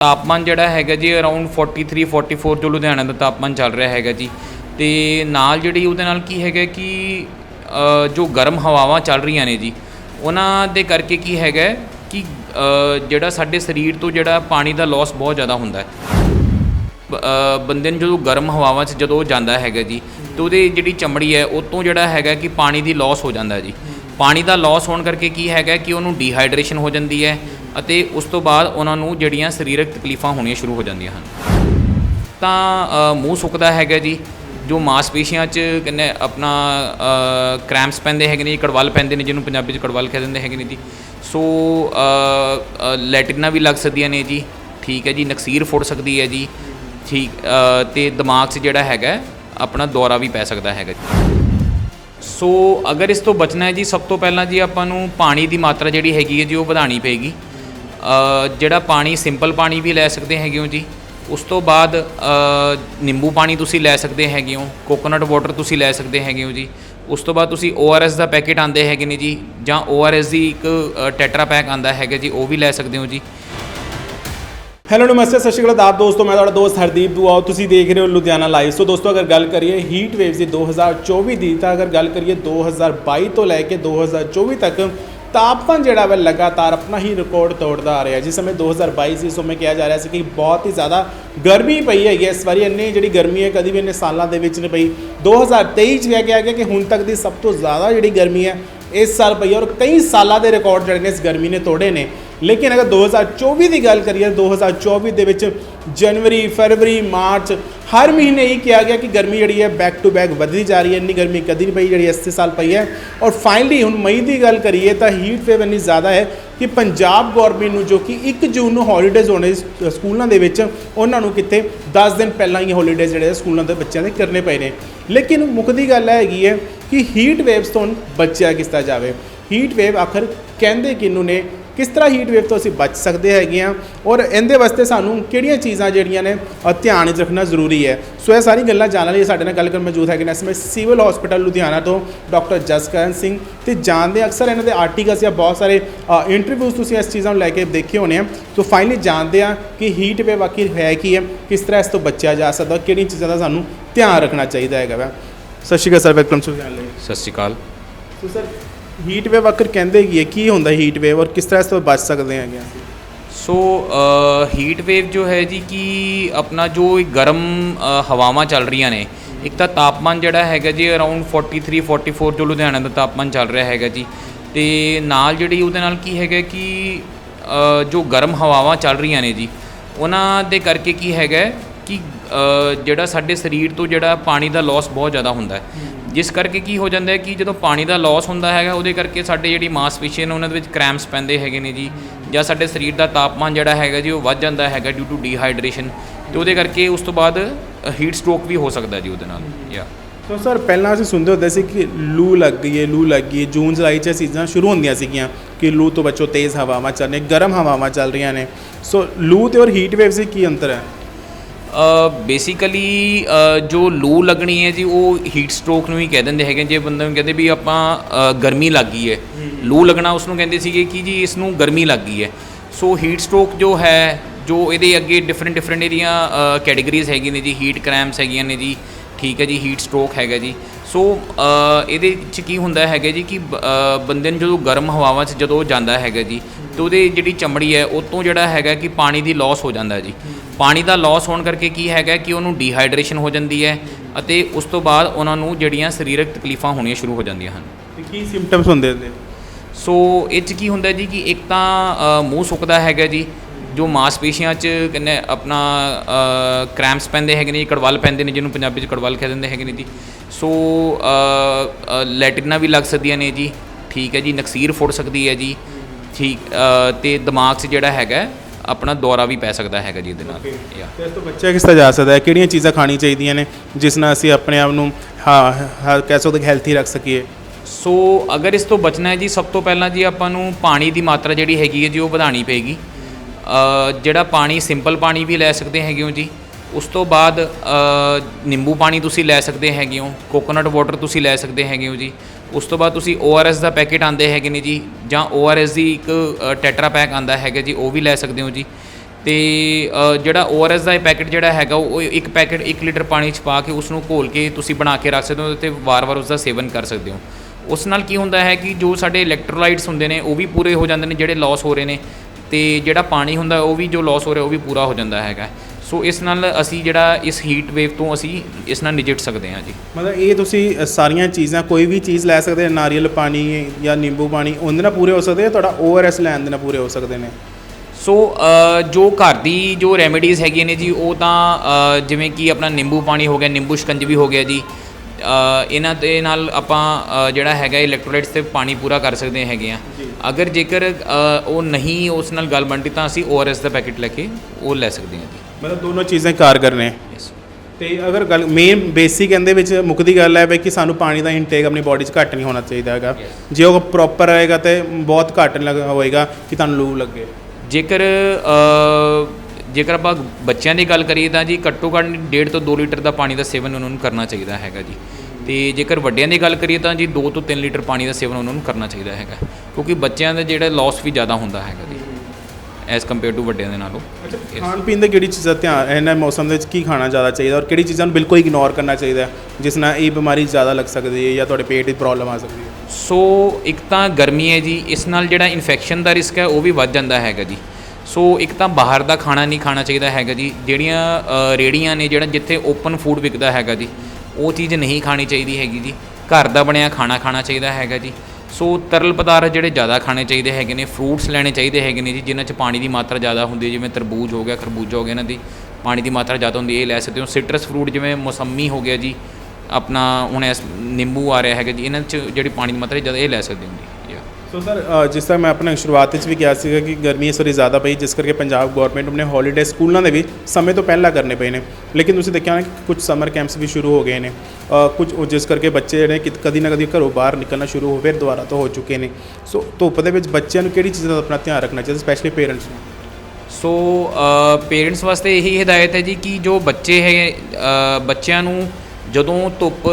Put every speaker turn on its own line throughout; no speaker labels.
ਤਾਪਮਾਨ ਜਿਹੜਾ ਹੈਗਾ ਜੀ ਅਰਾਊਂਡ 43 44 ਜੋ ਲੁਧਿਆਣਾ ਦਾ ਤਾਪਮਾਨ ਚੱਲ ਰਿਹਾ ਹੈਗਾ ਜੀ। ਤੇ ਨਾਲ ਜਿਹੜੀ ਉਹਦੇ ਨਾਲ ਕੀ ਹੈਗਾ ਕਿ ਜੋ ਗਰਮ ਹਵਾਵਾਂ ਚੱਲ ਰਹੀਆਂ ਨੇ ਜੀ, ਉਹਨਾਂ ਦੇ ਕਰਕੇ ਕੀ ਹੈਗਾ ਕਿ ਜਿਹੜਾ ਸਾਡੇ ਸਰੀਰ ਤੋਂ ਜਿਹੜਾ ਪਾਣੀ ਦਾ ਲਾਸ ਬਹੁਤ ਜ਼ਿਆਦਾ ਹੁੰਦਾ ਹੈ। ਬੰਦੇ ਨੂੰ ਜਦੋਂ ਗਰਮ ਹਵਾਵਾਂ 'ਚ ਜਦੋਂ ਜਾਂਦਾ ਹੈਗਾ ਜੀ, ਤੇ ਉਹਦੇ ਜਿਹੜੀ ਚਮੜੀ ਹੈ, ਉਹ ਤੋਂ ਜਿਹੜਾ ਹੈਗਾ ਕਿ ਪਾਣੀ ਦੀ ਲਾਸ ਹੋ ਜਾਂਦਾ ਹੈ ਜੀ। ਪਾਣੀ ਦਾ ਲਾਸ ਹੋਣ ਕਰਕੇ ਕੀ ਹੈਗਾ ਕਿ ਉਹਨੂੰ ਡੀਹਾਈਡਰੇਸ਼ਨ ਹੋ ਜਾਂਦੀ ਹੈ ਅਤੇ ਉਸ ਤੋਂ ਬਾਅਦ ਉਹਨਾਂ ਨੂੰ ਜਿਹੜੀਆਂ ਸਰੀਰਕ ਤਕਲੀਫਾਂ ਹੋਣੀਆਂ ਸ਼ੁਰੂ ਹੋ ਜਾਂਦੀਆਂ ਹਨ। ਤਾਂ ਮੂੰਹ ਸੁੱਕਦਾ ਹੈਗਾ ਜੀ ਜੋ ਮਾਸਪੇਸ਼ੀਆਂ 'ਚ ਕਹਿੰਦੇ ਆਪਣਾ ਕ੍ਰੈਂਪਸ ਪੈਂਦੇ ਹੈਗੇ ਨੇ ਜੀ, ਕੜਵਲ ਪੈਂਦੇ ਨੇ ਜਿਹਨੂੰ ਪੰਜਾਬੀ 'ਚ ਕੜਵਲ ਕਹਿ ਦਿੰਦੇ ਹੈਗੇ ਨੇ ਜੀ। ਸੋ ਅ, ਲੈਟਰੀਨਾਂ ਵੀ ਲੱਗ ਸਕਦੀਆਂ ਨੇ ਜੀ ਠੀਕ ਹੈ ਜੀ ਨਕਸੀਰ ਫੁੱਟ ਸਕਦੀ ਹੈ ਜੀ ਠੀਕ ਅ, ਤੇ ਦਿਮਾਗ 'ਚ ਜਿਹੜਾ ਹੈਗਾ ਆਪਣਾ ਦੌਰਾ ਵੀ ਪੈ ਸਕਦਾ ਹੈਗਾ ਜੀ। ਸੋ ਅਗਰ ਇਸ ਤੋਂ ਬਚਣਾ ਹੈ ਜੀ ਸਭ ਤੋਂ ਪਹਿਲਾਂ ਜੀ ਆਪਾਂ ਨੂੰ ਪਾਣੀ ਦੀ ਮਾਤਰਾ ਜਿਹੜੀ ਹੈਗੀ ਹੈ ਜੀ ਉਹ ਵਧਾਉਣੀ ਪਏਗੀ। ਜਿਹੜਾ ਪਾਣੀ, ਸਿੰਪਲ ਪਾਣੀ ਵੀ ਲੈ ਸਕਦੇ ਹੈਗੇ ਹੋ ਜੀ। ਉਸ ਤੋਂ ਬਾਅਦ ਨਿੰਬੂ ਪਾਣੀ ਤੁਸੀਂ ਲੈ ਸਕਦੇ ਹੈਗੇ ਹੋ, ਕੋਕੋਨਟ ਵਾਟਰ ਤੁਸੀਂ ਲੈ ਸਕਦੇ ਹੈਗੇ ਹੋ ਜੀ। ਉਸ ਤੋਂ ਬਾਅਦ ਤੁਸੀਂ ORS ਦਾ ਪੈਕੇਟ ਆਂਦੇ ਹੈਗੇ ਨੇ ਜੀ, ਜਾਂ ORS ਦੀ ਇੱਕ ਟੈਟਰਾ ਪੈਕ ਆਂਦਾ ਹੈਗਾ ਜੀ, ਉਹ ਵੀ ਲੈ ਸਕਦੇ ਹੋ ਜੀ।
ਹੈਲੋ ਨਮਸਤੇ, ਸਤਿ ਸ਼੍ਰੀ ਅਕਾਲ ਆਦਾਬ ਦੋਸਤੋ, ਮੈਂ ਤੁਹਾਡਾ ਦੋਸਤ ਹਰਦੀਪ ਦੁਆਓ ਤੁਸੀਂ ਦੇਖ ਰਹੇ ਹੋ ਲੁਧਿਆਣਾ ਲਾਈਵ ਸੋ ਦੋਸਤੋ, ਅਗਰ ਗੱਲ ਕਰੀਏ ਹੀਟ ਵੇਵਸ ਦੀ 2024 ਦੀ, ਤਾਂ ਅਗਰ ਗੱਲ ਕਰੀਏ 2022 ਤੋਂ ਲੈ ਕੇ 2024 ਤੱਕ ਤਾਪਮਾਨ ਜਿਹੜਾ ਵਾ ਲਗਾਤਾਰ ਆਪਣਾ ਹੀ ਰਿਕਾਰਡ ਤੋੜਦਾ ਆ ਰਿਹਾ। ਜਿਸ ਸਮੇਂ 2022 ਸੀ, ਉਸ ਸਮੇਂ ਕਿਹਾ ਜਾ ਰਿਹਾ ਸੀ ਕਿ ਬਹੁਤ ਹੀ ਜ਼ਿਆਦਾ ਗਰਮੀ ਪਈ ਹੈਗੀ ਇਸ ਵਾਰੀ ਇੰਨੀ ਜਿਹੜੀ ਗਰਮੀ ਹੈ, ਕਦੀ ਵੀ ਇੰਨੇ ਸਾਲਾਂ ਦੇ ਵਿੱਚ ਨਹੀਂ ਪਈ। 2023 ਚ ਵੀ ਕਿਹਾ ਗਿਆ ਕਿ ਹੁਣ ਤੱਕ ਦੀ ਸਭ ਤੋਂ ਜ਼ਿਆਦਾ ਜਿਹੜੀ ਗਰਮੀ ਹੈ, ਇਸ ਸਾਲ ਪਈ ਔਰ ਕਈ ਸਾਲਾਂ ਦੇ ਰਿਕਾਰਡ ਜਿਹੜੇ ਨੇ, ਇਸ ਗਰਮੀ ਨੇ ਤੋੜੇ ਨੇ। ਲੇਕਿਨ ਅਗਰ 2024 ਦੀ ਗੱਲ ਕਰੀਏ 2024 ਦੇ ਵਿੱਚ ਜਨਵਰੀ, ਫਰਵਰੀ, ਮਾਰਚ, ਹਰ ਮਹੀਨੇ ਹੀ ਕਿਹਾ ਗਿਆ ਕਿ ਗਰਮੀ ਜਿਹੜੀ ਹੈ ਬੈਕ ਟੂ ਬੈਕ ਵਧਦੀ ਜਾ ਰਹੀ ਹੈ, ਇੰਨੀ ਗਰਮੀ ਕਦੀ ਨਹੀਂ ਪਈ, ਜਿਹੜੀ ਇਸ ਸਾਲ ਪਈ ਹੈ। ਔਰ ਫਾਈਨਲੀ ਹੁਣ ਮਈ ਦੀ ਗੱਲ ਕਰੀਏ ਤਾਂ ਹੀਟ ਵੇਵ ਇੰਨੀ ਜ਼ਿਆਦਾ ਹੈ ਕਿ ਪੰਜਾਬ ਗਵਰਨਮੈਂਟ ਨੂੰ ਜੋ ਕਿ 1 ਜੂਨ ਨੂੰ ਹੌਲੀਡੇਜ਼ ਹੋਣੇ ਸਕੂਲਾਂ ਦੇ ਵਿੱਚ ਉਹਨਾਂ ਨੂੰ ਕਿਤੇ 10 ਦਿਨ ਪਹਿਲਾਂ ਹੀ ਹੌਲੀਡੇਜ਼ ਜਿਹੜੇ ਸਕੂਲਾਂ ਦੇ ਬੱਚਿਆਂ ਦੇ ਕਰਨੇ ਪਏ ਨੇ। ਲੇਕਿਨ ਮੁੱਕਦੀ ਗੱਲ ਇਹ ਹੈਗੀ ਹੈ ਕਿ ਹੀਟ ਵੇਵਸ ਤੋਂ ਬਚਿਆ ਕਿਸ ਤਰ੍ਹਾਂ ਜਾਵੇ? ਹੀਟ ਵੇਵ ਆਖਰ ਕਹਿੰਦੇ ਕਿਹਨੂੰ ਨੇ? ਕਿਸ ਤਰ੍ਹਾਂ ਹੀਟ ਵੇਵ ਤੋਂ ਅਸੀਂ ਬਚ ਸਕਦੇ ਹੈਗੇ ਆ ਔਰ ਇਹਦੇ ਵਾਸਤੇ ਸਾਨੂੰ ਕਿਹੜੀਆਂ ਚੀਜ਼ਾਂ ਜਿਹੜੀਆਂ ਨੇ ਧਿਆਨ ਵਿੱਚ ਰੱਖਣਾ ਜ਼ਰੂਰੀ ਹੈ। ਸੋ ਇਹ ਸਾਰੀ ਗੱਲਾਂ ਜਾਣਨ ਲਈ ਸਾਡੇ ਨਾਲ ਗੱਲ ਕਰਨ ਮੌਜੂਦ ਹੈਗੇ ਨੇ ਇਸ ਸਮੇਂ ਸਿਵਲ ਹਸਪੀਟਲ ਲੁਧਿਆਣਾ ਤੋਂ ਡਾਕਟਰ ਜਸਕਰਨ ਸਿੰਘ ਤੇ ਜਾਣਦੇ ਅਕਸਰ ਇਹਨਾਂ ਦੇ ਆਰਟੀਕਲਸ ਜਾਂ ਬਹੁਤ ਸਾਰੇ ਇੰਟਰਵਿਊਜ਼ ਤੁਸੀਂ ਇਸ ਚੀਜ਼ਾਂ ਨੂੰ ਲੈ ਕੇ ਦੇਖੇ ਹੋਣੇ ਆ। ਸੋ ਫਾਈਨਲੀ ਜਾਣਦੇ ਆ ਕਿ ਹੀਟ ਵੇਵ ਆਖਿਰ ਹੈ ਕੀ ਹੈ ਕਿਸ ਤਰ੍ਹਾਂ ਇਸ ਤੋਂ ਬਚਿਆ ਜਾ ਸਕਦਾ ਕਿਹੜੀਆਂ ਚੀਜ਼ਾਂ ਦਾ ਸਾਨੂੰ ਧਿਆਨ ਰੱਖਣਾ ਚਾਹੀਦਾ ਹੈਗਾ ਵਾ। Sat Sri Akal sir welcome to channel
Sat Sri Akal.
So sir heat wave ਆਖਰ ਕਹਿੰਦੇ ਕੀ ਹੈ? ਕੀ ਹੁੰਦਾ ਹੀਟ ਵੇਵ ਔਰ ਕਿਸ ਤਰ੍ਹਾਂ ਇਸ ਤੋਂ ਬਚ ਸਕਦੇ ਹੈਗੇ ਅਸੀਂ?
ਸੋ ਹੀਟ ਵੇਵ ਜੋ ਹੈ ਜੀ ਕਿ ਆਪਣਾ ਜੋ ਗਰਮ ਹਵਾਵਾਂ ਚੱਲ ਰਹੀਆਂ ਨੇ, ਇੱਕ ਤਾਂ ਤਾਪਮਾਨ ਜਿਹੜਾ ਹੈਗਾ ਜੀ ਅਰਾਊਂਡ 43 44 ਜੋ ਲੁਧਿਆਣਾ ਦਾ ਤਾਪਮਾਨ ਚੱਲ ਰਿਹਾ ਹੈਗਾ ਜੀ, ਤੇ ਨਾਲ ਜਿਹੜੀ ਉਹਦੇ ਨਾਲ ਕੀ ਹੈਗਾ ਕਿ ਜੋ ਗਰਮ ਹਵਾਵਾਂ ਚੱਲ ਰਹੀਆਂ ਨੇ ਜੀ, ਉਹਨਾਂ ਦੇ ਕਰਕੇ ਕੀ ਹੈਗਾ ਕਿ ਜਿਹੜਾ ਸਾਡੇ ਸਰੀਰ ਤੋਂ ਜਿਹੜਾ ਪਾਣੀ ਦਾ ਲਾਸ ਬਹੁਤ ਜ਼ਿਆਦਾ ਹੁੰਦਾ ਹੈ। ਜਿਸ ਕਰਕੇ ਕੀ ਹੋ ਜਾਂਦਾ ਹੈ ਕਿ ਜਦੋਂ ਪਾਣੀ ਦਾ ਲਾਸ ਹੁੰਦਾ ਹੈਗਾ, ਉਹਦੇ ਕਰਕੇ ਸਾਡੇ ਜਿਹੜੀ ਮਾਸਪੇਸ਼ੀਆਂ ਨੇ ਉਹਨਾਂ ਦੇ ਵਿੱਚ ਕ੍ਰੈਂਪਸ ਪੈਂਦੇ ਹੈਗੇ ਨੇ ਜੀ, ਜਾਂ ਸਾਡੇ ਸਰੀਰ ਦਾ ਤਾਪਮਾਨ ਜਿਹੜਾ ਹੈਗਾ ਜੀ, ਉਹ ਵੱਧ ਜਾਂਦਾ ਹੈਗਾ ਡਿਊ ਟੂ ਡੀਹਾਈਡਰੇਸ਼ਨ ਤੇ ਉਹਦੇ ਕਰਕੇ ਉਸ ਤੋਂ ਬਾਅਦ ਹੀਟ ਸਟ੍ਰੋਕ ਵੀ ਹੋ ਸਕਦਾ ਜੀ ਉਹਦੇ ਨਾਲ ਯਾ
ਸੋ ਸਰ, ਪਹਿਲਾਂ ਅਸੀਂ ਸੁਣਦੇ ਹੁੰਦੇ ਸੀ ਕਿ ਲੂ ਲੱਗ ਗਈ ਹੈ ਲੂ ਲੱਗ ਗਈ ਹੈ ਜੂਨ, ਜੁਲਾਈ 'ਚ ਸੀਜ਼ਨਾਂ ਸ਼ੁਰੂ ਹੁੰਦੀਆਂ ਸੀਗੀਆਂ ਕਿ ਲੂ ਤੋਂ ਬਚੋ ਤੇਜ਼ ਹਵਾਵਾਂ ਚੱਲ ਰਹੀਆਂ, ਗਰਮ ਹਵਾਵਾਂ ਚੱਲ ਰਹੀਆਂ ਨੇ। ਸੋ ਲੂ ਤੇ ਔਰ ਹੀਟ ਵੇਵ 'ਚ ਕੀ ਅੰਤਰ ਹੈ?
ਬੇਸਿਕਲੀ ਜੋ ਲੂ ਲੱਗਣੀ ਹੈ ਜੀ ਉਹ ਹੀਟ ਸਟ੍ਰੋਕ ਨੂੰ ਹੀ ਕਹਿ ਦਿੰਦੇ ਹੈਗੇ। ਜੇ ਬੰਦੇ ਨੂੰ ਕਹਿੰਦੇ ਵੀ ਆਪਾਂ ਗਰਮੀ ਲੱਗ ਗਈ ਹੈ ਲੂ ਲੱਗਣਾ ਉਸ ਨੂੰ ਕਹਿੰਦੇ ਸੀਗੇ ਕਿ ਜੀ ਇਸ ਨੂੰ ਗਰਮੀ ਲੱਗ ਗਈ ਹੈ। ਸੋ ਹੀਟ ਸਟ੍ਰੋਕ ਜੋ ਹੈ ਜੋ ਇਹਦੇ ਅੱਗੇ ਡਿਫਰੈਂਟ ਡਿਫਰੈਂਟ ਇਹਦੀਆਂ ਕੈਟਾਗਰੀਜ਼ ਹੈਗੀਆਂ ਨੇ ਜੀ। ਹੀਟ ਕ੍ਰੈਂਪਸ ਹੈਗੀਆਂ ਨੇ ਜੀ। ਠੀਕ ਹੈ ਜੀ ਹੀਟ ਸਟ੍ਰੋਕ ਹੈਗਾ ਜੀ। ਸੋ ਇਹਦੇ ਚ ਕੀ ਹੁੰਦਾ ਹੈਗਾ ਜੀ ਕਿ ਬੰਦੇ ਨੂੰ ਜਦੋਂ ਗਰਮ ਹਵਾਵਾਂ 'ਚ ਜਦੋਂ ਜਾਂਦਾ ਹੈਗਾ ਜੀ ਤੇ ਉਹਦੇ ਜਿਹੜੀ ਚਮੜੀ ਹੈ ਉਹ ਤੋਂ ਜਿਹੜਾ ਹੈਗਾ ਕਿ ਪਾਣੀ ਦੀ ਲਾਸ ਹੋ ਜਾਂਦਾ ਹੈ। ਜੀ ਪਾਣੀ ਦਾ ਲਾਸ ਹੋਣ ਕਰਕੇ ਕੀ ਹੈਗਾ ਕਿ ਉਹਨੂੰ ਡੀਹਾਈਡਰੇਸ਼ਨ ਹੋ ਜਾਂਦੀ ਹੈ ਅਤੇ ਉਸ ਤੋਂ ਬਾਅਦ ਉਹਨਾਂ ਨੂੰ ਜਿਹੜੀਆਂ ਸਰੀਰਕ ਤਕਲੀਫਾਂ ਹੋਣੀਆਂ ਸ਼ੁਰੂ ਹੋ ਜਾਂਦੀਆਂ ਹਨ।
ਤੇ ਕੀ ਸਿੰਪਟਮਸ ਹੁੰਦੇ ਇਹਦੇ
ਸੋ ਇਹ 'ਚ ਕੀ ਹੁੰਦਾ ਜੀ ਕਿ ਇੱਕ ਤਾਂ ਮੂੰਹ ਸੁੱਕਦਾ ਹੈਗਾ ਜੀ ਜੋ ਮਾਸਪੇਸ਼ੀਆਂ 'ਚ ਕਹਿੰਦੇ ਆਪਣਾ ਕ੍ਰੈਂਪਸ ਪੈਂਦੇ ਹੈਗੇ ਨੇ ਕੜਵਲ ਪੈਂਦੇ ਨੇ ਜਿਹਨੂੰ ਪੰਜਾਬੀ 'ਚ ਕੜਵਲ ਕਹਿ ਦਿੰਦੇ ਹੈਗੇ ਨੇ ਜੀ। ਸੋ ਲੈਟਰੀਨਾਂ ਵੀ ਲੱਗ ਸਕਦੀਆਂ ਨੇ ਜੀ ਠੀਕ ਹੈ ਜੀ ਨਕਸੀਰ ਫੁੱਟ ਸਕਦੀ ਹੈ ਜੀ ਠੀਕ ਤੇ ਦਿਮਾਗ 'ਚ ਜਿਹੜਾ ਹੈਗਾ ਆਪਣਾ ਦੌਰਾ ਵੀ ਪੈ ਸਕਦਾ ਹੈਗਾ ਜੀ ਇਹਦੇ ਨਾਲ।
ਤੇ ਇਸ ਤੋਂ ਬਚਿਆ ਕਿਸ ਤਰ੍ਹਾਂ ਜਾ ਸਕਦਾ ਹੈ? ਕਿਹੜੀਆਂ ਚੀਜ਼ਾਂ ਖਾਣੀ ਚਾਹੀਦੀਆਂ ਨੇ ਜਿਸ ਨਾਲ ਅਸੀਂ ਆਪਣੇ ਆਪ ਨੂੰ ਹਾਂ ਹਾਂ ਕਹਿ ਸਕਦੇ ਹੈਲਥੀ ਰੱਖ ਸਕੀਏ?
ਸੋ ਅਗਰ ਇਸ ਤੋਂ ਬਚਣਾ ਹੈ ਜੀ ਸਭ ਤੋਂ ਪਹਿਲਾਂ ਜੀ ਆਪਾਂ ਨੂੰ ਪਾਣੀ ਦੀ ਮਾਤਰਾ ਜਿਹੜੀ ਹੈਗੀ ਹੈ ਜੀ ਉਹ ਵਧਾਉਣੀ ਪਏਗੀ। ਅ, ਜਿਹੜਾ ਪਾਣੀ ਸਿੰਪਲ ਪਾਣੀ ਵੀ ਲੈ ਸਕਦੇ ਹੈਗੇ ਹੋ ਜੀ। ਉਸ ਤੋਂ ਬਾਅਦ ਨਿੰਬੂ ਪਾਣੀ ਤੁਸੀਂ ਲੈ ਸਕਦੇ ਹੈਗੇ ਹੋ ਕੋਕੋਨਟ ਵਾਟਰ ਤੁਸੀਂ ਲੈ ਸਕਦੇ ਹੈਗੇ ਹੋ ਜੀ। ਉਸ ਤੋਂ ਬਾਅਦ ਤੁਸੀਂ ORS ਦਾ ਪੈਕੇਟ ਆਂਦੇ ਹੈਗੇ ਨੇ ਜੀ ਜਾਂ ORS ਦੀ ਇੱਕ ਟੈਟਰਾ ਪੈਕ ਆਂਦਾ ਹੈਗਾ ਜੀ ਉਹ ਵੀ ਲੈ ਸਕਦੇ ਹੋ ਜੀ। ਤੇ ਅ, ਜਿਹੜਾ ORS ਦਾ ਇਹ ਪੈਕੇਟ ਜਿਹੜਾ ਹੈਗਾ ਉਹ ਇੱਕ ਪੈਕੇਟ 1 ਲੀਟਰ ਪਾਣੀ 'ਚ ਪਾ ਕੇ ਉਸ ਨੂੰ ਘੋਲ ਕੇ ਤੁਸੀਂ ਬਣਾ ਕੇ ਰੱਖ ਸਕਦੇ ਹੋ ਤੇ ਵਾਰ-ਵਾਰ ਉਸ ਦਾ ਸੇਵਨ ਕਰ ਸਕਦੇ ਹੋ। ਉਸ ਨਾਲ ਕੀ ਹੁੰਦਾ ਹੈ ਕਿ ਜੋ ਸਾਡੇ ਇਲੈਕਟ੍ਰੋਲਾਈਟਸ ਹੁੰਦੇ ਨੇ ਉਹ ਵੀ ਪੂਰੇ ਹੋ ਜਾਂਦੇ ਨੇ ਜਿਹੜੇ ਲਾਸ ਹੋ ਰਹੇ ਨੇ ਤੇ ਜਿਹੜਾ ਪਾਣੀ ਹੁੰਦਾ ਉਹ ਵੀ ਜੋ ਲਾਸ ਹੋ ਰਿਹਾ ਉਹ ਵੀ ਪੂਰਾ ਹੋ ਜਾਂਦਾ ਹੈਗਾ। ਸੋ ਇਸ ਨਾਲ ਅਸੀਂ ਜਿਹੜਾ ਇਸ ਹੀਟ ਵੇਵ ਤੋਂ ਅਸੀਂ ਇਸ ਨਾਲ ਨਜਿੱਠ ਸਕਦੇ ਹਾਂ ਜੀ।
ਮਤਲਬ ਇਹ ਤੁਸੀਂ ਸਾਰੀਆਂ ਚੀਜ਼ਾਂ ਕੋਈ ਵੀ ਚੀਜ਼ ਲੈ ਸਕਦੇ ਹੋ ਨਾਰੀਅਲ ਪਾਣੀ ਜਾਂ ਨਿੰਬੂ ਪਾਣੀ ਉਹਦੇ ਨਾਲ ਪੂਰੇ ਹੋ ਸਕਦੇ ਆ ਤੁਹਾਡਾ ORS ਲੈਣ ਦੇ ਨਾਲ ਪੂਰੇ ਹੋ ਸਕਦੇ ਨੇ?
ਸੋ ਜੋ ਘਰ ਦੀ ਜੋ ਰੈਮੇਡੀਜ਼ ਹੈਗੀਆਂ ਨੇ ਜੀ ਉਹ ਤਾਂ ਜਿਵੇਂ ਕਿ ਆਪਣਾ ਨਿੰਬੂ ਪਾਣੀ ਹੋ ਗਿਆ ਨਿੰਬੂ ਸ਼ਿਕੰਜਵੀ ਹੋ ਗਿਆ ਜੀ। ਇਹਨਾਂ ਦੇ ਨਾਲ ਆਪਾਂ ਜਿਹੜਾ ਹੈਗਾ ਇਲੈਕਟ੍ਰੋਲਾਈਟਸ ਤੇ ਪਾਣੀ ਪੂਰਾ ਕਰ ਸਕਦੇ ਹੈਗੇ ਆ। ਅਗਰ ਜੇਕਰ ਉਹ ਨਹੀਂ ਉਸ ਨਾਲ ਗੱਲ ਬਣਦੀ ਤਾਂ ਅਸੀਂ ORS ਦਾ ਪੈਕੇਟ ਲੈ ਕੇ ਉਹ ਲੈ ਸਕਦੇ ਹਾਂ ਜੀ।
ਮਤਲਬ ਦੋਨੋਂ ਚੀਜ਼ਾਂ ਕਾਰਗਰ ਨੇ। ਤੇ ਅਗਰ ਗੱਲ ਮੇਨ ਬੇਸਿਕ ਇਹਦੇ ਵਿੱਚ ਮੁੱਕਦੀ ਗੱਲ ਹੈ ਵੀ ਕਿ ਸਾਨੂੰ ਪਾਣੀ ਦਾ ਇਨਟੇਕ ਆਪਣੀ ਬਾਡੀ 'ਚ ਘੱਟ ਨਹੀਂ ਹੋਣਾ ਚਾਹੀਦਾ ਹੈਗਾ। ਜੇ ਉਹ ਪ੍ਰੋਪਰ ਰਹੇਗਾ ਤੇ ਬਹੁਤ ਘੱਟ ਲੱਗ ਹੋਏਗਾ ਕਿ ਤੁਹਾਨੂੰ ਲੂ ਲੱਗੇ।
ਜੇਕਰ ਜੇਕਰ ਆਪਾਂ ਬੱਚਿਆਂ ਦੀ ਗੱਲ ਕਰੀਏ ਤਾਂ ਜੀ ਘੱਟੋ ਘੱਟ 1.5 ਤੋਂ 2 ਲੀਟਰ ਦਾ ਪਾਣੀ ਦਾ ਸੇਵਨ ਉਹਨਾਂ ਨੂੰ ਕਰਨਾ ਚਾਹੀਦਾ ਹੈਗਾ ਜੀ। ਤੇ ਜੇਕਰ ਵੱਡਿਆਂ ਦੀ ਗੱਲ ਕਰੀਏ ਤਾਂ ਜੀ 2 ਤੋਂ 3 ਲੀਟਰ ਪਾਣੀ ਦਾ ਸੇਵਨ ਉਹਨਾਂ ਨੂੰ ਕਰਨਾ ਚਾਹੀਦਾ ਹੈਗਾ। ਕਿਉਂਕਿ ਬੱਚਿਆਂ ਦਾ ਜਿਹੜਾ ਲਾਸ ਵੀ ਜ਼ਿਆਦਾ ਹੁੰਦਾ ਹੈਗਾ। ਐਜ਼ ਕੰਪੇਅਰ ਟੂ ਵੱਡਿਆਂ ਦੇ ਨਾਲੋਂ। Yes.
ਖਾਣ ਪੀਣ ਦੇ ਕਿਹੜੀ ਚੀਜ਼ਾਂ ਧਿਆਨ ਇਹਨਾਂ ਮੌਸਮ ਦੇ ਵਿੱਚ ਕੀ ਖਾਣਾ ਜ਼ਿਆਦਾ ਚਾਹੀਦਾ ਔਰ ਕਿਹੜੀ ਚੀਜ਼ਾਂ ਨੂੰ ਬਿਲਕੁਲ ਇਗਨੋਰ ਕਰਨਾ ਚਾਹੀਦਾ ਜਿਸ ਨਾਲ ਇਹ ਬਿਮਾਰੀ ਜ਼ਿਆਦਾ ਲੱਗ ਸਕਦੀ ਹੈ ਜਾਂ ਤੁਹਾਡੇ ਪੇਟ ਦੀ ਪ੍ਰੋਬਲਮ ਆ ਸਕਦੀ ਹੈ?
ਸੋ ਇੱਕ ਤਾਂ ਗਰਮੀ ਹੈ ਜੀ ਇਸ ਨਾਲ ਜਿਹੜਾ ਇਨਫੈਕਸ਼ਨ ਦਾ ਰਿਸਕ ਹੈ ਉਹ ਵੀ ਵੱਧ ਜਾਂਦਾ ਹੈਗਾ ਜੀ। ਸੋ ਇੱਕ ਤਾਂ ਬਾਹਰ ਦਾ ਖਾਣਾ ਨਹੀਂ ਖਾਣਾ ਚਾਹੀਦਾ ਹੈਗਾ ਜੀ ਜਿਹੜੀਆਂ ਅ, ਰੇਹੜੀਆਂ ਨੇ ਜਿਹੜਾ ਜਿੱਥੇ ਓਪਨ ਫੂਡ ਵਿਕਦਾ ਹੈਗਾ ਜੀ ਉਹ ਚੀਜ਼ ਨਹੀਂ ਖਾਣੀ ਚਾਹੀਦੀ ਹੈਗੀ ਜੀ। ਘਰ ਦਾ ਬਣਿਆ ਖਾਣਾ ਖਾਣਾ ਚਾਹੀਦਾ ਹੈਗਾ ਜੀ। ਸੋ ਤਰਲ ਪਦਾਰਥ ਜਿਹੜੇ ਜ਼ਿਆਦਾ ਖਾਣੇ ਚਾਹੀਦੇ ਹੈਗੇ ਨੇ ਫਰੂਟਸ ਲੈਣੇ ਚਾਹੀਦੇ ਹੈਗੇ ਨੇ ਜੀ, ਜਿਨ੍ਹਾਂ 'ਚ ਪਾਣੀ ਦੀ ਮਾਤਰਾ ਜ਼ਿਆਦਾ ਹੁੰਦੀ ਹੈ, ਜਿਵੇਂ ਤਰਬੂਜ ਹੋ ਗਿਆ, ਖਰਬੂਜਾ ਹੋ ਗਿਆ, ਇਹਨਾਂ ਦੀ ਪਾਣੀ ਦੀ ਮਾਤਰਾ ਜ਼ਿਆਦਾ ਹੁੰਦੀ ਹੈ, ਇਹ ਲੈ ਸਕਦੇ ਹੋ। ਸਿਟਰਸ ਫਰੂਟ ਜਿਵੇਂ ਮੌਸੰਮੀ ਹੋ ਗਿਆ ਜੀ, ਆਪਣਾ ਹੁਣ ਇਸ ਨਿੰਬੂ ਆ ਰਿਹਾ ਹੈਗਾ ਜੀ, ਇਹਨਾਂ 'ਚ ਜਿਹੜੀ ਪਾਣੀ ਦੀ ਮਾਤਰਾ ਜ਼ਿਆਦਾ, ਇਹ ਲੈ ਸਕਦੇ ਹੋ ਜੀ।
ਸੋ ਸਰ uh, ਜਿਸ ਤਰ੍ਹਾਂ ਮੈਂ ਆਪਣਾ ਸ਼ੁਰੂਆਤ ਵਿੱਚ ਵੀ ਕਿਹਾ ਸੀਗਾ ਕਿ ਗਰਮੀ ਇਸ ਵਾਰੀ ਜ਼ਿਆਦਾ ਪਈ ਜਿਸ ਕਰਕੇ ਪੰਜਾਬ ਗਵਰਨਮੈਂਟ ਆਪਣੇ ਹੌਲੀਡੇ ਸਕੂਲਾਂ ਦੇ ਵੀ ਸਮੇਂ ਤੋਂ ਪਹਿਲਾਂ ਕਰਨੇ ਪਏ ਨੇ। ਲੇਕਿਨ ਤੁਸੀਂ ਦੇਖਿਆ ਹੋਣਾ ਕਿ ਕੁਝ ਸਮਰ ਕੈਂਪਸ ਵੀ ਸ਼ੁਰੂ ਹੋ ਗਏ ਨੇ। ਅ, ਕੁਝ ਉਹ ਜਿਸ ਕਰਕੇ ਬੱਚੇ ਜਿਹੜੇ ਕਿ ਕਦੀ ਨਾ ਕਦੀ ਘਰੋਂ ਬਾਹਰ ਨਿਕਲਣਾ ਸ਼ੁਰੂ ਹੋ ਫਿਰ ਦੁਬਾਰਾ ਤੋਂ ਹੋ ਚੁੱਕੇ ਨੇ। ਸੋ ਧੁੱਪ ਦੇ ਵਿੱਚ ਬੱਚਿਆਂ ਨੂੰ ਕਿਹੜੀ ਚੀਜ਼ਾਂ ਦਾ ਆਪਣਾ ਧਿਆਨ ਰੱਖਣਾ ਚਾਹੀਦਾ ਸਪੈਸ਼ਲੀ ਪੇਰੈਂਟਸ ਨੂੰ?
ਸੋ ਪੇਰੈਂਟਸ ਵਾਸਤੇ ਇਹੀ ਹਦਾਇਤ ਹੈ ਜੀ ਕਿ ਜੋ ਬੱਚੇ ਹੈ ਬੱਚਿਆਂ ਨੂੰ ਜਦੋਂ ਧੁੱਪ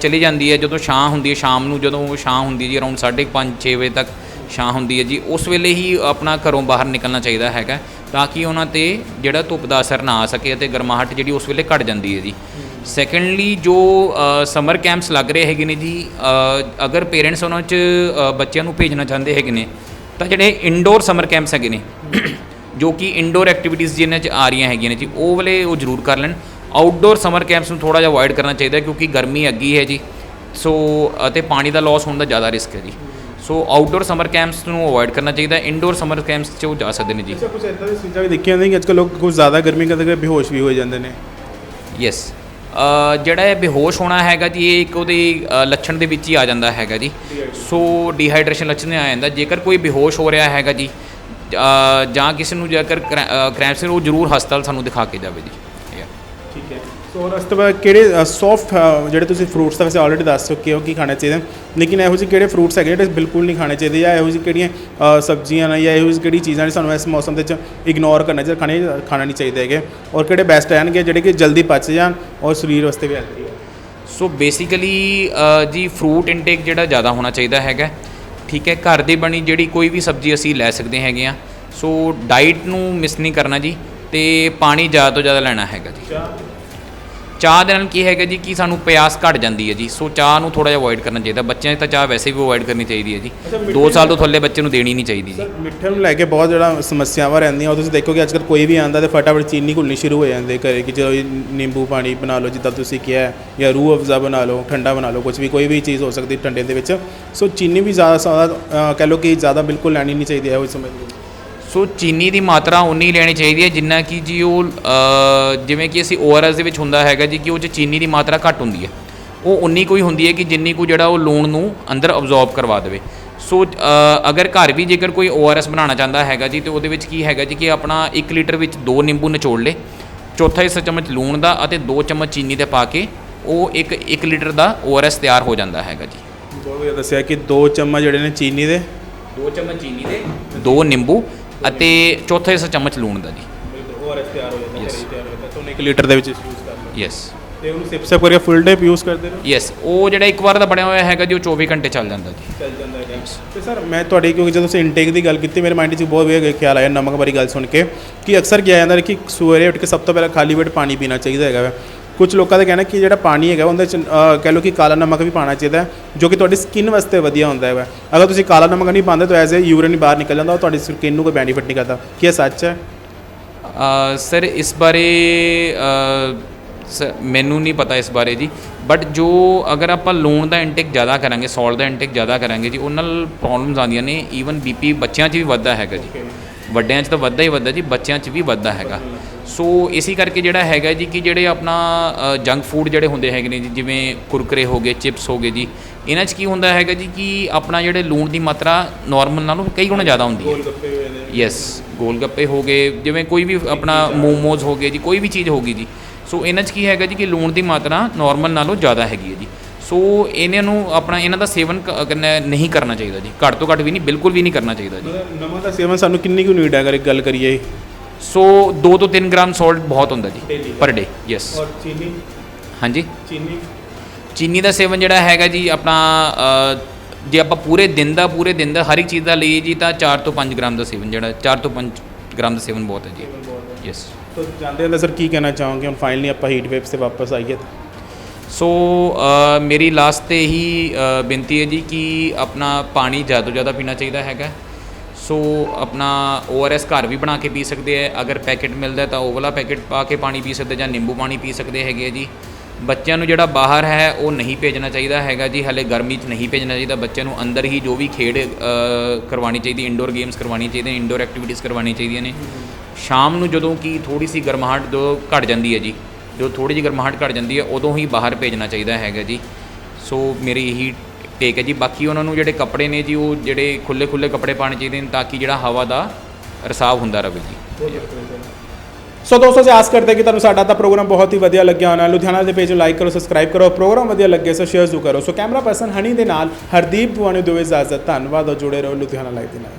ਚਲੀ ਜਾਂਦੀ ਹੈ, ਜਦੋਂ ਛਾਂ ਹੁੰਦੀ ਹੈ, ਸ਼ਾਮ ਨੂੰ ਜਦੋਂ ਛਾਂ ਹੁੰਦੀ ਜੀ ਅਰਾਊਂਡ 5:30 6 ਵਜੇ ਤੱਕ ਛਾਂ ਹੁੰਦੀ ਹੈ ਜੀ, ਉਸ ਵੇਲੇ ਹੀ ਆਪਣਾ ਘਰੋਂ ਬਾਹਰ ਨਿਕਲਣਾ ਚਾਹੀਦਾ ਹੈਗਾ, ਤਾਂ ਕਿ ਉਹਨਾਂ ਤੇ ਜਿਹੜਾ ਧੁੱਪ ਦਾ ਅਸਰ ਨਾ ਆ ਸਕੇ ਅਤੇ ਗਰਮਾਹਟ ਜਿਹੜੀ ਉਸ ਵੇਲੇ ਘਟ ਜਾਂਦੀ ਹੈ ਜੀ। ਸੈਕੰਡਲੀ ਜੋ ਸਮਰ ਕੈਂਪਸ ਲੱਗ ਰਹੇ ਹੈਗੇ ਨੇ ਜੀ ਅਗਰ ਪੇਰੈਂਟਸ ਉਹਨਾਂ 'ਚ ਬੱਚਿਆਂ ਨੂੰ ਭੇਜਣਾ ਚਾਹੁੰਦੇ ਹੈਗੇ ਨੇ, ਤਾਂ ਜਿਹੜੇ ਇਨਡੋਰ ਸਮਰ ਕੈਂਪਸ ਹੈਗੇ ਨੇ, ਜੋ ਕਿ ਇਨਡੋਰ ਐਕਟੀਵਿਟੀਜ਼ ਜਿਨ੍ਹਾਂ 'ਚ ਆ ਰਹੀਆਂ ਹੈਗੀਆਂ ਨੇ ਜੀ, ਉਹ ਵਾਲੇ ਉਹ ਜ਼ਰੂਰ ਕਰ ਲੈਣ। ਆਊਟਡੋਰ ਸਮਰ ਕੈਂਪਸ ਨੂੰ ਥੋੜਾ ਜਿਹਾ ਅਵੋਇਡ ਕਰਨਾ ਚਾਹੀਦਾ ਕਿਉਂਕਿ ਗਰਮੀ ਅੱਗੀ ਹੈ ਜੀ। ਸੋ ਅਤੇ ਪਾਣੀ ਦਾ ਲਾਸ ਹੋਣ ਦਾ ਜ਼ਿਆਦਾ ਰਿਸਕ ਹੈ ਜੀ। ਸੋ ਆਊਟਡੋਰ ਸਮਰ ਕੈਂਪਸ ਨੂੰ ਅਵੋਇਡ ਕਰਨਾ ਚਾਹੀਦਾ ਇਨਡੋਰ ਸਮਰ ਕੈਂਪਸ 'ਚ ਉਹ ਜਾ ਸਕਦੇ ਨੇ ਜੀ।
ਅੱਛਾ ਕੁਝ ਇਦਾਂ ਦੀ ਚੀਜ਼ਾਂ ਵੀ ਦੇਖੀਆਂ ਨੇ ਕਿ ਅੱਜਕੱਲ ਲੋਕ ਕੁਝ ਜ਼ਿਆਦਾ ਗਰਮੀ ਕਰਦੇ ਕਰਕੇ ਬੇਹੋਸ਼ ਵੀ ਹੋ ਜਾਂਦੇ ਨੇ।
ਯੈਸ ਜਿਹੜਾ ਇਹ ਬੇਹੋਸ਼ ਹੋਣਾ ਹੈਗਾ ਜੀ ਇਹ ਇੱਕ ਉਹਦੇ ਲੱਛਣ ਦੇ ਵਿੱਚ ਹੀ ਆ ਜਾਂਦਾ ਹੈਗਾ ਜੀ। ਸੋ ਡੀਹਾਈਡਰੇਸ਼ਨ ਲੱਛਣ ਆ ਜਾਂਦਾ। ਜੇਕਰ ਕੋਈ ਬੇਹੋਸ਼ ਹੋ ਰਿਹਾ ਹੈਗਾ ਜੀ ਜਾਂ ਕਿਸੇ ਨੂੰ ਜੇਕਰ ਕ੍ਰੈਂਪਸ ਉਹ ਜ਼ਰੂਰ ਹਸਪਤਾਲ ਸਾਨੂੰ ਦਿਖਾ ਕੇ ਜਾਵੇ ਜੀ।
ਔਰ ਉਸ ਤੋਂ ਬਾਅਦ ਕਿਹੜੇ ਸੌਫਟ ਜਿਹੜੇ ਤੁਸੀਂ ਫਰੂਟਸ ਦਾ ਵੈਸੇ ਆਲਰੇਡੀ ਦੱਸ ਚੁੱਕੇ ਹੋ ਕੀ ਖਾਣੇ ਚਾਹੀਦੇ ਲੇਕਿਨ ਇਹੋ ਜਿਹੇ ਕਿਹੜੇ ਫਰੂਟਸ ਹੈਗੇ ਜਿਹੜੇ ਬਿਲਕੁਲ ਨਹੀਂ ਖਾਣੇ ਚਾਹੀਦੇ ਜਾਂ ਇਹੋ ਜਿਹੀ ਕਿਹੜੀਆਂ ਸਬਜ਼ੀਆਂ ਨੇ ਜਾਂ ਇਹੋ ਜਿਹੀ ਕਿਹੜੀ ਚੀਜ਼ਾਂ ਨੇ ਸਾਨੂੰ ਇਸ ਮੌਸਮ ਦੇ ਵਿੱਚ ਇਗਨੋਰ ਕਰਨਾ ਚਾਹੀਦਾ ਖਾਣੇ ਖਾਣਾ ਨਹੀਂ ਚਾਹੀਦਾ ਹੈਗੇ। ਔਰ ਕਿਹੜੇ ਬੈਸਟ ਰਹਿਣਗੇ ਜਿਹੜੇ ਕਿ ਜਲਦੀ ਪਚ ਜਾਣ ਔਰ ਸਰੀਰ ਵਾਸਤੇ ਵੀ ਹੈਲਥੀ ਹੈ।
ਸੋ ਬੇਸਿਕਲੀ ਜੀ ਫਰੂਟ ਇਨਟੇਕ ਜਿਹੜਾ ਜ਼ਿਆਦਾ ਹੋਣਾ ਚਾਹੀਦਾ ਹੈਗਾ। ਠੀਕ ਹੈ ਘਰ ਦੀ ਬਣੀ ਜਿਹੜੀ ਕੋਈ ਵੀ ਸਬਜ਼ੀ ਅਸੀਂ ਲੈ ਸਕਦੇ ਹੈਗੇ ਆ ਸੋ ਡਾਈਟ ਨੂੰ ਮਿਸ ਨਹੀਂ ਕਰਨਾ ਜੀ ਤੇ ਪਾਣੀ ਜ਼ਿਆਦਾ ਤੋਂ ਜ਼ਿਆਦਾ ਲੈਣਾ ਹੈਗਾ ਜੀ। ਚਾਹ ਦੇ ਨਾਲ ਕੀ ਹੈਗਾ ਜੀ ਕਿ ਸਾਨੂੰ ਪਿਆਸ ਘਟ ਜਾਂਦੀ ਹੈ ਜੀ। ਸੋ ਚਾਹ ਨੂੰ ਥੋੜਾ ਜਿਹਾ ਅਵੋਇਡ ਕਰਨਾ ਚਾਹੀਦਾ। ਬੱਚਿਆਂ 'ਚ ਤਾਂ ਚਾਹ ਵੈਸੇ ਵੀ ਅਵੋਇਡ ਕਰਨੀ ਚਾਹੀਦੀ ਹੈ ਜੀ।
ਅੱਛਾ, ਮਿੱਠੇ
2 ਸਾਲ ਤੋਂ ਥੱਲੇ ਬੱਚੇ ਨੂੰ ਦੇਣੀ ਨਹੀਂ ਚਾਹੀਦੀ ਜੀ।
ਮਿੱਠੇ ਨੂੰ ਲੈ ਕੇ ਬਹੁਤ ਜਿਹੜਾ ਸਮੱਸਿਆਵਾਂ ਰਹਿੰਦੀਆਂ। ਉਹ ਤੁਸੀਂ ਦੇਖੋਗੇ ਅੱਜਕੱਲ ਕੋਈ ਵੀ ਆਂਦਾ ਤੇ ਫਟਾਫਟ ਚੀਨੀ ਘੁਲਣੀ ਸ਼ੁਰੂ ਹੋ ਜਾਂਦੇ ਘਰੇ ਕਿ ਚਲੋ ਜੀ ਨਿੰਬੂ ਪਾਣੀ ਬਣਾ ਲਓ ਜਿੱਦਾਂ ਤੁਸੀਂ ਕਿਹਾ ਜਾਂ ਰੂਹ ਅਫਜ਼ਾ ਬਣਾ ਲਓ ਠੰਡਾ ਬਣਾ ਲਓ ਕੁਝ ਵੀ ਕੋਈ ਵੀ ਚੀਜ਼ ਹੋ ਸਕਦੀ ਠੰਡੇ ਦੇ ਵਿੱਚ। ਸੋ ਚੀਨੀ ਵੀ ਜ਼ਿਆਦਾ ਕਹਿ ਲਓ ਕਿ ਜ਼ਿਆਦਾ ਬਿਲਕੁਲ ਲੈਣੀ ਨਹੀਂ ਚਾਹੀਦੀ ਹੈ ਉਹ ਸਮਝ ਲਓ।
ਸੋ ਚੀਨੀ ਦੀ ਮਾਤਰਾ ਉਨੀ ਲੈਣੀ ਚਾਹੀਦੀ ਹੈ ਜਿੰਨਾ ਕਿ ਜੀ ਉਹ ਜਿਵੇਂ ਕਿ ਅਸੀਂ ORS ਦੇ ਵਿੱਚ ਹੁੰਦਾ ਹੈਗਾ ਜੀ ਕਿ ਉਹ 'ਚ ਚੀਨੀ ਦੀ ਮਾਤਰਾ ਘੱਟ ਹੁੰਦੀ ਹੈ। ਉਹ ਉਨੀ ਕੋਈ ਹੁੰਦੀ ਹੈ ਕਿ ਜਿੰਨੀ ਕੁ ਜਿਹੜਾ ਉਹ ਲੂਣ ਨੂੰ ਅੰਦਰ ਅਬਜ਼ੌਰਬ ਕਰਵਾ ਦੇਵੇ। ਸੋ ਅਗਰ ਘਰ ਵੀ ਜੇਕਰ ਕੋਈ ORS ਬਣਾਉਣਾ ਚਾਹੁੰਦਾ ਹੈਗਾ ਜੀ ਤੇ ਉਹਦੇ ਵਿੱਚ ਕੀ ਹੈਗਾ ਜੀ ਕਿ ਆਪਣਾ 1 ਲੀਟਰ ਵਿੱਚ 2 ਨਿੰਬੂ ਨਿਚੋੜ ਲੇ ਚੌਥਾ ਹਿੱਸਾ ਚਮਚ ਲੂਣ ਦਾ ਅਤੇ 2 ਚਮਚ ਚੀਨੀ ਦੇ ਪਾ ਕੇ ਉਹ ਇੱਕ 1 ਲੀਟਰ ਦਾ ORS ਤਿਆਰ ਹੋ ਜਾਂਦਾ ਹੈਗਾ ਜੀ।
ਬਹੁਤ ਵਧੀਆ ਦੱਸਿਆ ਕਿ ਦੋ ਚਮਚ ਜਿਹੜੇ ਨੇ ਚੀਨੀ ਦੇ।
2 ਚਮਚ ਚੀਨੀ ਦੇ 2 ਨਿੰਬੂ ਅਤੇ ਚੌਥਾ ਹਿੱਸਾ ਚਮਚ ਲੂਣ ਦਾ ਜੀ।
ਬਿਲਕੁਲ ਓਆਰਐਸ ਤਿਆਰ ਹੋ ਜਾਂਦਾ
Yes.
ਘਰੇ ਹੀ ਤਿਆਰ ਹੋ ਜਾਂਦਾ ਤੁਹਾਨੂੰ 1 ਲੀਟਰ ਦੇ ਵਿੱਚ ਯੂਜ਼ ਕਰ ਲਓ
ਯੈਸ
ਤੇ ਉਹਨੂੰ ਸਿਪ ਸਿਪ ਕਰਕੇ ਫੁੱਲ ਡੇ ਯੂਜ਼ ਕਰਦੇ ਰਹੋ
ਯੈਸ ਉਹ ਜਿਹੜਾ ਇੱਕ ਵਾਰ ਦਾ ਬਣਿਆ ਹੋਇਆ ਹੈਗਾ ਜੀ ਉਹ 24 ਘੰਟੇ ਚੱਲ ਜਾਂਦਾ ਜੀ।
ਚੱਲ ਜਾਂਦਾ ਹੈ ਤੇ ਸਰ ਮੈਂ ਤੁਹਾਡੀ ਕਿਉਂਕਿ ਜਦੋਂ ਤੁਸੀਂ ਇਨਟੇਕ ਦੀ ਗੱਲ ਕੀਤੀ ਮੇਰੇ ਮਾਈਂਡ 'ਚ ਬਹੁਤ ਵਧੀਆ ਖਿਆਲ ਆਇਆ ਨਮਕ ਬਾਰੇ ਗੱਲ ਸੁਣ ਕੇ ਕਿ ਅਕਸਰ ਕਿਹਾ ਜਾਂਦਾ ਕਿ ਸਵੇਰੇ ਉੱਠ ਕੇ ਸਭ ਤੋਂ ਪਹਿਲਾਂ ਖਾਲੀ ਪੇਟ ਪਾਣੀ ਪੀਣਾ ਚਾਹੀਦਾ ਹੈਗਾ ਵਾ। ਕੁਝ ਲੋਕਾਂ ਦਾ ਕਹਿਣਾ ਕਿ ਜਿਹੜਾ ਪਾਣੀ ਹੈਗਾ ਉਹਦੇ 'ਚ ਕਹਿ ਲਓ ਕਿ ਕਾਲਾ ਨਮਕ ਵੀ ਪਾਣਾ ਚਾਹੀਦਾ ਹੈ ਜੋ ਕਿ ਤੁਹਾਡੀ ਸਕਿਨ ਵਾਸਤੇ ਵਧੀਆ ਹੁੰਦਾ ਹੈ ਅਗਰ ਤੁਸੀਂ ਕਾਲਾ ਨਮਕ ਨਹੀਂ ਪਾਉਂਦੇ ਤਾਂ ਐਜ਼ ਏ ਯੂਰਿਨ ਹੀ ਬਾਹਰ ਨਿਕਲ ਜਾਂਦਾ ਉਹ ਤੁਹਾਡੀ ਸਕਿਨ ਨੂੰ ਕੋਈ ਬੈਨੀਫਿਟ ਨਹੀਂ ਕਰਦਾ। ਕੀ ਇਹ ਸੱਚ ਹੈ?
ਅ, ਸਰ ਇਸ ਬਾਰੇ ਅ, ਸ- ਮੈਨੂੰ ਨਹੀਂ ਪਤਾ ਇਸ ਬਾਰੇ ਜੀ। ਬਟ ਜੋ ਅਗਰ ਆਪਾਂ ਲੂਣ ਦਾ ਇਨਟੇਕ ਜ਼ਿਆਦਾ ਕਰਾਂਗੇ ਸਾਲਟ ਦਾ ਇਨਟੇਕ ਜ਼ਿਆਦਾ ਕਰਾਂਗੇ ਜੀ ਉਹਨਾਂ ਨਾਲ ਪ੍ਰੋਬਲਮਸ ਆਉਂਦੀਆਂ ਨੇ। ਈਵਨ ਬੀਪੀ ਬੱਚਿਆਂ 'ਚ ਵੀ ਵੱਧਦਾ ਹੈਗਾ ਜੀ। ਵੱਡਿਆਂ 'ਚ ਤਾਂ ਵੱਧਦਾ ਹੀ ਵੱਧਦਾ ਜੀ ਬੱਚਿਆਂ 'ਚ ਵੀ ਵੱਧਦਾ ਹੈਗਾ। ਸੋ ਇਸੇ ਕਰਕੇ ਜਿਹੜਾ ਹੈਗਾ ਜੀ ਕਿ ਜਿਹੜੇ ਆਪਣਾ ਜੰਕ ਫੂਡ ਜਿਹੜੇ ਹੁੰਦੇ ਹੈਗੇ ਨੇ ਜੀ ਜਿਵੇਂ ਕੁਰਕਰੇ ਹੋ ਗਏ ਚਿਪਸ ਹੋ ਗਏ ਜੀ ਇਹਨਾਂ 'ਚ ਕੀ ਹੁੰਦਾ ਹੈਗਾ ਜੀ ਕਿ ਆਪਣਾ ਜਿਹੜੇ ਲੂਣ ਦੀ ਮਾਤਰਾ ਨਾਰਮਲ ਨਾਲੋਂ ਕਈ ਗੁਣਾ ਜ਼ਿਆਦਾ ਹੁੰਦੀ ਹੈ। ਯੈਸ ਗੋਲ ਗੱਪੇ ਹੋ ਗਏ ਜਿਵੇਂ ਕੋਈ ਵੀ ਆਪਣਾ ਮੋਮੋਜ਼ ਹੋ ਗਏ ਜੀ ਕੋਈ ਵੀ ਚੀਜ਼ ਹੋਗੀ ਜੀ ਸੋ ਇਹਨਾਂ 'ਚ ਕੀ ਹੈਗਾ ਜੀ ਕਿ ਲੂਣ ਦੀ ਮਾਤਰਾ ਨਾਰਮਲ ਨਾਲੋਂ ਜ਼ਿਆਦਾ ਹੈਗੀ ਹੈ ਜੀ ਸੋ ਇਹਨਾਂ ਨੂੰ ਆਪਣਾ ਇਹਨਾਂ ਦਾ ਸੇਵਨ ਨਹੀਂ ਕਰਨਾ ਚਾਹੀਦਾ ਜੀ ਘੱਟ ਤੋਂ ਘੱਟ ਵੀ ਨਹੀਂ ਬਿਲਕੁਲ ਵੀ ਨਹੀਂ ਕਰਨਾ ਚਾਹੀਦਾ ਜੀ।
ਨਮਕ ਦਾ ਸੇਵਨ ਸਾਨੂੰ ਕਿੰਨੀ ਕੁ ਨੀਡ ਹੈ ਅਗਰ ਇੱਕ ਗੱਲ ਕਰੀਏ?
ਸੋ 2 ਤੋਂ 3 ਗ੍ਰਾਮ ਸਾਲਟ ਬਹੁਤ ਹੁੰਦਾ ਜੀ
Daily
ਪਰ ਡੇ ਯੈਸ
ਔਰ ਚੀਨੀ?
ਹਾਂਜੀ?
ਚੀਨੀ?
ਚੀਨੀ ਦਾ ਸੇਵਨ ਜਿਹੜਾ ਹੈਗਾ ਜੀ ਆਪਣਾ ਅ, ਜੇ ਆਪਾਂ ਪੂਰੇ ਦਿਨ ਦਾ ਪੂਰੇ ਦਿਨ ਦਾ ਹਰ ਇੱਕ ਚੀਜ਼ ਦਾ ਲਈਏ ਜੀ ਤਾਂ 4 ਤੋਂ 5 ਗ੍ਰਾਮ ਦਾ ਸੇਵਨ ਜਿਹੜਾ 4 ਤੋਂ 5 ਗ੍ਰਾਮ ਦਾ ਸੇਵਨ ਬਹੁਤ ਹੈ ਜੀ। ਯੈਸ
ਤੋ ਜਾਂਦੇ ਹੁੰਦੇ ਸਰ ਕੀ ਕਹਿਣਾ ਚਾਹੋਗੇ? ਹੁਣ ਫਾਈਨਲੀ ਆਪਾਂ ਹੀਟ ਵੇਵਸ ਤੇ ਵਾਪਸ ਆਈਏ ਤਾਂ।
ਸੋ ਅ, ਮੇਰੀ ਲਾਸਟ ਤੇ ਹੀ ਅ, ਬੇਨਤੀ ਹੈ ਜੀ ਕਿ ਆਪਣਾ ਪਾਣੀ ਜ਼ਿਆਦਾ ਤੋਂ ਜ਼ਿਆਦਾ ਪੀਣਾ ਚਾਹੀਦਾ ਹੈਗਾ। ਸੋ ਆਪਣਾ ORS ਘਰ ਵੀ ਬਣਾ ਕੇ ਪੀ ਸਕਦੇ ਆ। ਅਗਰ ਪੈਕੇਟ ਮਿਲਦਾ ਤਾਂ ਉਹ ਵਾਲਾ ਪੈਕੇਟ ਪਾ ਕੇ ਪਾਣੀ ਪੀ ਸਕਦੇ ਜਾਂ ਨਿੰਬੂ ਪਾਣੀ ਪੀ ਸਕਦੇ ਹੈਗੇ ਆ ਜੀ। ਬੱਚਿਆਂ ਨੂੰ ਜਿਹੜਾ ਬਾਹਰ ਹੈ, ਉਹ ਨਹੀਂ ਭੇਜਣਾ ਚਾਹੀਦਾ ਹੈਗਾ ਜੀ। ਹਲੇ ਗਰਮੀ 'ਚ ਨਹੀਂ ਭੇਜਣਾ ਚਾਹੀਦਾ। ਬੱਚਿਆਂ ਨੂੰ ਅੰਦਰ ਹੀ ਜੋ ਵੀ ਖੇਡ ਕਰਵਾਉਣੀ ਚਾਹੀਦੀ ਇਨਡੋਰ ਗੇਮਸ ਕਰਵਾਉਣੀ ਚਾਹੀਦੀਆਂ ਇਨਡੋਰ ਐਕਟੀਵਿਟੀਜ਼ ਕਰਵਾਉਣੀ ਚਾਹੀਦੀਆਂ ਨੇ। ਸ਼ਾਮ ਨੂੰ ਜਦੋਂ ਕਿ ਥੋੜੀ ਸੀ ਗਰਮਾਹਟ ਜੋ ਘਟ ਜਾਂਦੀ ਹੈ ਜੀ, ਜੋ ਥੋੜੀ ਜਿਹੀ ਗਰਮਾਹਟ ਘਟ ਜਾਂਦੀ ਹੈ, ਉਦੋਂ ਹੀ ਬਾਹਰ ਭੇਜਣਾ ਚਾਹੀਦਾ ਹੈਗਾ ਜੀ। ਸੋ ਮੇਰੀ ਇਹੀ ਠੀਕ ਹੈ ਜੀ। ਬਾਕੀ ਉਹਨਾਂ ਨੂੰ ਜਿਹੜੇ ਕੱਪੜੇ ਨੇ ਜੀ, ਉਹ ਜਿਹੜੇ ਖੁੱਲੇ ਖੁੱਲੇ ਕੱਪੜੇ ਪਾਣੇ ਚਾਹੀਦੇ ਨੇ ਤਾਂ ਕਿ ਜਿਹੜਾ ਹਵਾ ਦਾ ਰਸਾਵ ਹੁੰਦਾ ਰਹੇ ਜੀ।
ਸੋ ਦੋਸਤੋ, ਅਸੀਂ ਆਸ ਕਰਦੇ ਹਾਂ ਕਿ ਤੁਹਾਨੂੰ ਸਾਡਾ ਤਾਂ ਪ੍ਰੋਗਰਾਮ ਬਹੁਤ ਹੀ ਵਧੀਆ ਲੱਗਿਆ ਹੋਣਾ। ਲੁਧਿਆਣਾ ਦੇ ਪੇਜ ਨੂੰ ਲਾਈਕ ਕਰੋ ਸਬਸਕ੍ਰਾਈਬ ਕਰੋ। ਪ੍ਰੋਗਰਾਮ ਵਧੀਆ ਲੱਗੇ ਸੋ ਸ਼ੇਅਰ ਜ਼ਰੂਰ ਕਰੋ। ਸੋ ਕੈਮਰਾ ਪਰਸਨ ਹਨੀ ਦੇ ਨਾਲ ਹਰਦੀਪ ਦੁਆਨੇ ਦਿਓ ਇਜਾਜ਼ਤ ਧੰਨਵਾਦ ਔਰ ਜੁੜੇ ਰਹੋ ਲੁਧਿਆਣਾ ਲਾਈਵ ਦੇ ਨਾਲ।